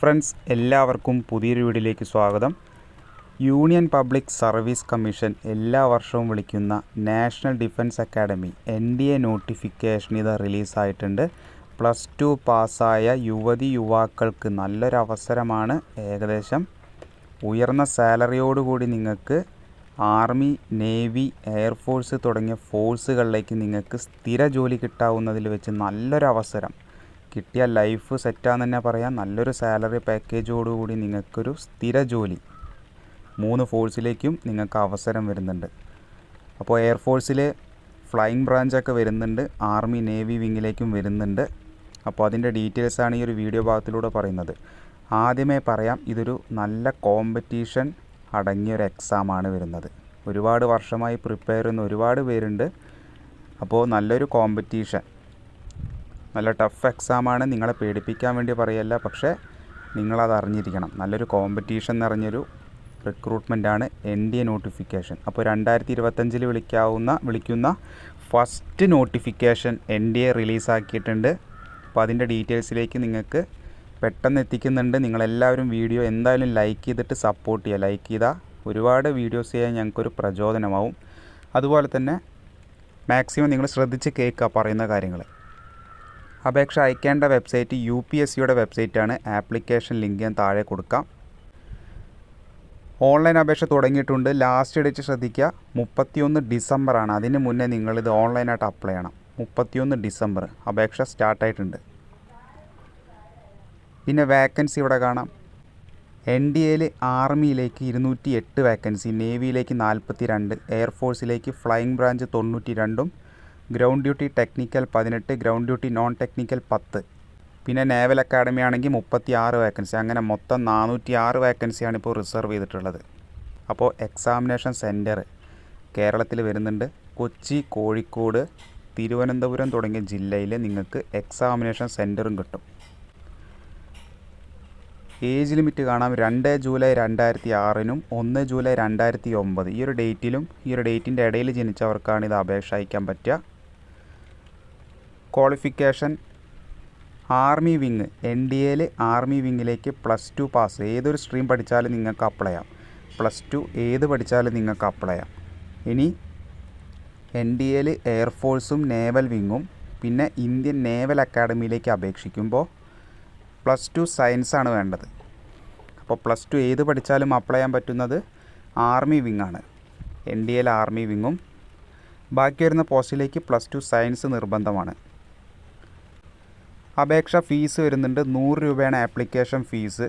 Friends എല്ലാവർക്കും പുതിയൊരു വീഡിയോയിലേക്ക് സ്വാഗതം. യൂണിയൻ പബ്ലിക് സർവീസ് കമ്മീഷൻ എല്ലാ വർഷവും വിളിക്കുന്ന national defence academy N D A notification ഇത് റിലീസായിട്ടുണ്ട്. പ്ലസ് ടു പാസ്സായ യുവതി യുവാക്കൾക്ക് നല്ലൊരു അവസരമാണ് ഏകദേശം. ഉയർന്ന സാലറിയോടുകൂടി നിങ്ങൾക്ക് ആർമി നേവി എയർഫോഴ്സ് തുടങ്ങിയ ഫോഴ്സുകളിലേക്ക് നിങ്ങൾക്ക് സ്ഥിര ജോലി കിട്ടാവുന്നതിൽ വെച്ച് നല്ലൊരു അവസരം. കിട്ടിയ ലൈഫ് സെറ്റാന്ന് തന്നെ പറയാം. നല്ലൊരു സാലറി പാക്കേജോടുകൂടി നിങ്ങൾക്കൊരു സ്ഥിര ജോലി. മൂന്ന് ഫോഴ്സിലേക്കും നിങ്ങൾക്ക് അവസരം വരുന്നുണ്ട്. അപ്പോൾ എയർഫോഴ്സിൽ ഫ്ലൈയിങ് ബ്രാഞ്ചൊക്കെ വരുന്നുണ്ട്. ആർമി നേവി വിങ്ങിലേക്കും വരുന്നുണ്ട്. അപ്പോൾ അതിന്റെ ഡീറ്റെയിൽസാണ് ഈ ഒരു വീഡിയോ ഭാഗത്തിലൂടെ പറയുന്നത്. ആദ്യമേ പറയാം ഇതൊരു നല്ല കോമ്പറ്റീഷൻ അടങ്ങിയൊരു എക്സാമാണ് വരുന്നത്. ഒരുപാട് വർഷമായി പ്രിപ്പയർ ചെയ്യുന്ന ഒരുപാട് പേരുണ്ട്. അപ്പോൾ നല്ലൊരു കോമ്പറ്റീഷൻ. നല്ല ടഫ് എക്സാമാണ്. നിങ്ങളെ പേടിപ്പിക്കാൻ വേണ്ടി പറയല്ല. പക്ഷേ നിങ്ങളത് അറിഞ്ഞിരിക്കണം. നല്ലൊരു കോമ്പറ്റീഷൻ നിറഞ്ഞൊരു റിക്രൂട്ട്മെന്റാണ് എൻ ഡി എ നോട്ടിഫിക്കേഷൻ അപ്പോൾ രണ്ടായിരത്തി ഇരുപത്തഞ്ചിൽ വിളിക്കാവുന്ന വിളിക്കുന്ന first notification N D A റിലീസാക്കിയിട്ടുണ്ട് അപ്പോൾ അതിന്റെ ഡീറ്റെയിൽസിലേക്ക് നിങ്ങൾക്ക് പെട്ടെന്ന് എത്തിക്കുന്നുണ്ട്. നിങ്ങളെല്ലാവരും വീഡിയോ എന്തായാലും ലൈക്ക് ചെയ്തിട്ട് സപ്പോർട്ട് ചെയ്യുക. ലൈക്ക് ചെയ്താൽ ഒരുപാട് വീഡിയോസ് ചെയ്യാൻ ഞങ്ങൾക്കൊരു പ്രചോദനമാവും. അതുപോലെ തന്നെ മാക്സിമം നിങ്ങൾ ശ്രദ്ധിച്ച് കേൾക്കുക പറയുന്ന കാര്യങ്ങൾ. അപേക്ഷ അയക്കേണ്ട വെബ്സൈറ്റ് യു പി എസ് സിയുടെ വെബ്സൈറ്റാണ്. ആപ്ലിക്കേഷൻ ലിങ്ക് ഞാൻ താഴെ കൊടുക്കാം. ഓൺലൈൻ അപേക്ഷ തുടങ്ങിയിട്ടുണ്ട്. ലാസ്റ്റ് ഡേറ്റ് ശ്രദ്ധിക്കുക. മുപ്പത്തിയൊന്ന് ഡിസംബറാണ്. അതിന് മുന്നേ നിങ്ങളിത് ഓൺലൈനായിട്ട് അപ്ലൈ ചെയ്യണം. മുപ്പത്തിയൊന്ന് ഡിസംബർ. അപേക്ഷ സ്റ്റാർട്ടായിട്ടുണ്ട്. പിന്നെ വേക്കൻസി ഇവിടെ കാണാം. എൻ ഡി എയിൽ ആർമിയിലേക്ക് ഇരുന്നൂറ്റി എട്ട് വേക്കൻസി നേവിയിലേക്ക് നാൽപ്പത്തി രണ്ട് എയർഫോഴ്സിലേക്ക് ഫ്ലൈയിങ് ബ്രാഞ്ച് തൊണ്ണൂറ്റി രണ്ടും ഗ്രൗണ്ട് ഡ്യൂട്ടി ടെക്നിക്കൽ പതിനെട്ട് ഗ്രൗണ്ട് ഡ്യൂട്ടി നോൺ ടെക്നിക്കൽ പത്ത്. പിന്നെ നേവൽ അക്കാഡമി ആണെങ്കിൽ മുപ്പത്തി ആറ് വേക്കൻസി അങ്ങനെ മൊത്തം നാനൂറ്റി ആറ് വേക്കൻസിയാണ് ഇപ്പോൾ റിസർവ് ചെയ്തിട്ടുള്ളത്. അപ്പോൾ എക്സാമിനേഷൻ സെന്റർ കേരളത്തിൽ വരുന്നുണ്ട്. കൊച്ചി കോഴിക്കോട് തിരുവനന്തപുരം തുടങ്ങിയ ജില്ലയിൽ നിങ്ങൾക്ക് എക്സാമിനേഷൻ സെന്ററും കിട്ടും. ഏജ് ലിമിറ്റ് കാണാം. രണ്ട് ജൂലൈ രണ്ടായിരത്തി ആറിനും ഒന്ന് ജൂലൈ രണ്ടായിരത്തി ഒമ്പത് ഈ ഒരു ഡേറ്റിലും ഈ ഒരു ഡേറ്റിന്റെ ഇടയിൽ ജനിച്ചവർക്കാണ് ഇത് അപേക്ഷ അയക്കാൻ പറ്റുക. Qualification army wing N D എയിൽ ആർമി വിങ്ങിലേക്ക് പ്ലസ് ടു പാസ് ഏതൊരു സ്ട്രീം പഠിച്ചാലും നിങ്ങൾക്ക് അപ്ലൈ ചെയ്യാം. പ്ലസ് ടു ഏത് പഠിച്ചാലും നിങ്ങൾക്ക് അപ്ലൈ ചെയ്യാം. ഇനി എൻ ഡി എയിൽ എയർഫോഴ്സും നേവൽ വിങ്ങും പിന്നെ ഇന്ത്യൻ നേവൽ അക്കാഡമിയിലേക്ക് അപേക്ഷിക്കുമ്പോൾ പ്ലസ് ടു സയൻസാണ് വേണ്ടത്. അപ്പോൾ പ്ലസ് ടു ഏത് പഠിച്ചാലും അപ്ലൈ ചെയ്യാൻ പറ്റുന്നത് ആർമി വിങ്ങാണ് എൻ ഡി എൽ ആർമി വിങ്ങും ബാക്കി വരുന്ന പോസ്റ്റിലേക്ക് പ്ലസ് ടു സയൻസ് നിർബന്ധമാണ്. അപേക്ഷ ഫീസ് വരുന്നുണ്ട് നൂറ് രൂപയാണ് application fees.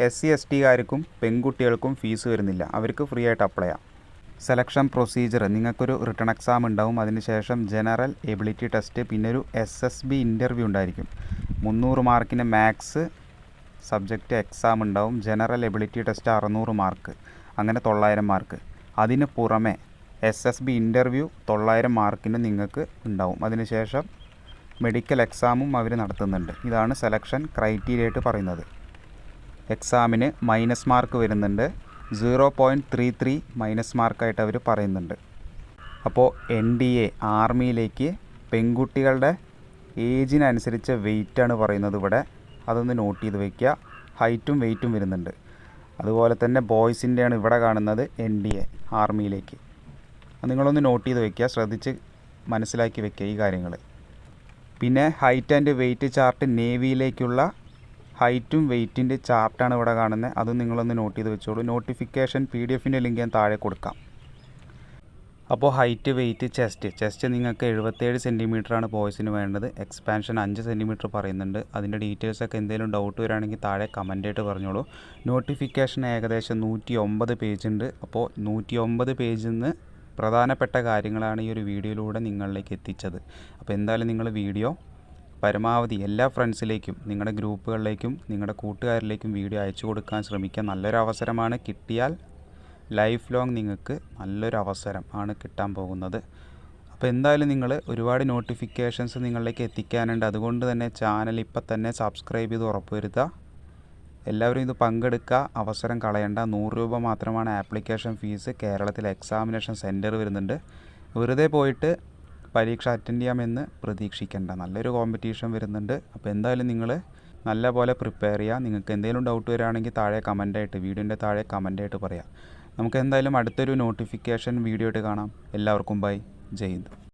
S C S ടിക്കാർക്കും പെൺകുട്ടികൾക്കും ഫീസ് വരുന്നില്ല. അവർക്ക് ഫ്രീ ആയിട്ട് അപ്ലൈ ചെയ്യാം. Selection procedure. നിങ്ങൾക്കൊരു റിട്ടേൺ എക്സാം ഉണ്ടാവും. അതിനുശേഷം ജനറൽ എബിലിറ്റി ടെസ്റ്റ് പിന്നെ ഒരു എസ് എസ് ബി ഇന്റർവ്യൂ ഉണ്ടായിരിക്കും. മുന്നൂറ് മാർക്കിന് മാത്സ് സബ്ജക്റ്റ് എക്സാം ഉണ്ടാവും. ജനറൽ എബിലിറ്റി ടെസ്റ്റ് അറുന്നൂറ് മാർക്ക്. അങ്ങനെ തൊള്ളായിരം മാർക്ക്. അതിന് പുറമെ എസ് എസ് ബി ഇന്റർവ്യൂ തൊള്ളായിരം മാർക്കിന് നിങ്ങൾക്ക് ഉണ്ടാവും. അതിനുശേഷം മെഡിക്കൽ എക്സാമും അവർ നടത്തുന്നുണ്ട്. ഇതാണ് സെലക്ഷൻ ക്രൈറ്റീരിയ ആയിട്ട് പറയുന്നത്. എക്സാമിന് മൈനസ് മാർക്ക് വരുന്നുണ്ട്. Zero point three three minus മാർക്കായിട്ട് അവർ പറയുന്നുണ്ട്. അപ്പോൾ എൻ ഡി എ ആർമിയിലേക്ക് പെൺകുട്ടികളുടെ ഏജിനനുസരിച്ച് വെയിറ്റാണ് പറയുന്നത് ഇവിടെ. അതൊന്ന് നോട്ട് ചെയ്ത് വയ്ക്കുക. ഹൈറ്റും വെയിറ്റും വരുന്നുണ്ട്. അതുപോലെ തന്നെ ബോയ്സിന്റെയാണ് ഇവിടെ കാണുന്നത് എൻ ഡി എ ആർമിയിലേക്ക്. നിങ്ങളൊന്ന് നോട്ട് ചെയ്ത് വയ്ക്കുക. ശ്രദ്ധിച്ച് മനസ്സിലാക്കി വയ്ക്കുക ഈ കാര്യങ്ങൾ പിന്നെ ഹൈറ്റ് ആൻഡ് വെയിറ്റ് ചാർട്ട് നേവിയിലേക്കുള്ള ഹൈറ്റും വെയിറ്റിന്റെ ചാർട്ടാണ് ഇവിടെ കാണുന്നത് അതും നിങ്ങളൊന്ന് നോട്ട് ചെയ്ത് വെച്ചോളൂ. നോട്ടിഫിക്കേഷൻ പി ഡി എഫിന്റെ ലിങ്ക് ഞാൻ താഴെ കൊടുക്കാം. അപ്പോൾ ഹൈറ്റ് വെയിറ്റ് ചെസ്റ്റ് ചെസ്റ്റ് നിങ്ങൾക്ക് എഴുപത്തേഴ് സെന്റിമീറ്ററാണ് ബോയ്സിന് വേണ്ടത്. എക്സ്പാൻഷൻ അഞ്ച് സെന്റിമീറ്റർ പറയുന്നുണ്ട്. അതിന്റെ ഡീറ്റെയിൽസൊക്കെ എന്തെങ്കിലും ഡൗട്ട് വരാണെങ്കിൽ താഴെ കമന്റായിട്ട് പറഞ്ഞോളൂ. നോട്ടിഫിക്കേഷൻ ഏകദേശം നൂറ്റി ഒമ്പത് പേജ് ഉണ്ട്. അപ്പോൾ നൂറ്റി ഒമ്പത് പേജിൽ നിന്ന് പ്രധാനപ്പെട്ട കാര്യങ്ങളാണ് ഈ ഒരു വീഡിയോയിലൂടെ നിങ്ങളിലേക്ക് എത്തിച്ചത്. അപ്പോൾ എന്തായാലും നിങ്ങൾ വീഡിയോ പരമാവധി എല്ലാ ഫ്രണ്ട്സിലേക്കും നിങ്ങളുടെ ഗ്രൂപ്പുകളിലേക്കും നിങ്ങളുടെ കൂട്ടുകാരിലേക്കും വീഡിയോ അയച്ചു കൊടുക്കാൻ ശ്രമിക്കുക നല്ലൊരു അവസരമാണ്. കിട്ടിയാൽ ലൈഫ് ലോങ് നിങ്ങൾക്ക് നല്ലൊരു അവസരം ആണ് കിട്ടാൻ പോകുന്നത്. അപ്പോൾ എന്തായാലും നിങ്ങൾ ഒരുപാട് നോട്ടിഫിക്കേഷൻസ് നിങ്ങളിലേക്ക് എത്തിക്കാനുണ്ട്. അതുകൊണ്ട് തന്നെ ചാനൽ ഇപ്പം തന്നെ സബ്സ്ക്രൈബ് ചെയ്ത് ഉറപ്പുവരുത്തുക എല്ലാവരും ഇത് പങ്കെടുക്കുക അവസരം കളയേണ്ട. നൂറ് രൂപ മാത്രമാണ് ആപ്ലിക്കേഷൻ ഫീസ്. കേരളത്തിൽ എക്സാമിനേഷൻ സെന്റർ വരുന്നുണ്ട്. വെറുതെ പോയിട്ട് പരീക്ഷ അറ്റൻഡ് ചെയ്യാമെന്ന് പ്രതീക്ഷിക്കേണ്ട. നല്ലൊരു കോമ്പറ്റീഷൻ വരുന്നുണ്ട്. അപ്പോൾ എന്തായാലും നിങ്ങൾ നല്ല പോലെ പ്രിപ്പയർ ചെയ്യുക. നിങ്ങൾക്ക് എന്തെങ്കിലും ഡൗട്ട് വരികയാണെങ്കിൽ താഴെ കമന്റായിട്ട് വീഡിയോന്റെ താഴെ കമന്റായിട്ട് പറയാം. നമുക്ക് എന്തായാലും അടുത്തൊരു നോട്ടിഫിക്കേഷൻ വീഡിയോ ആയിട്ട് കാണാം. എല്ലാവർക്കും ബൈ. ജയ് ഹിന്ദ്.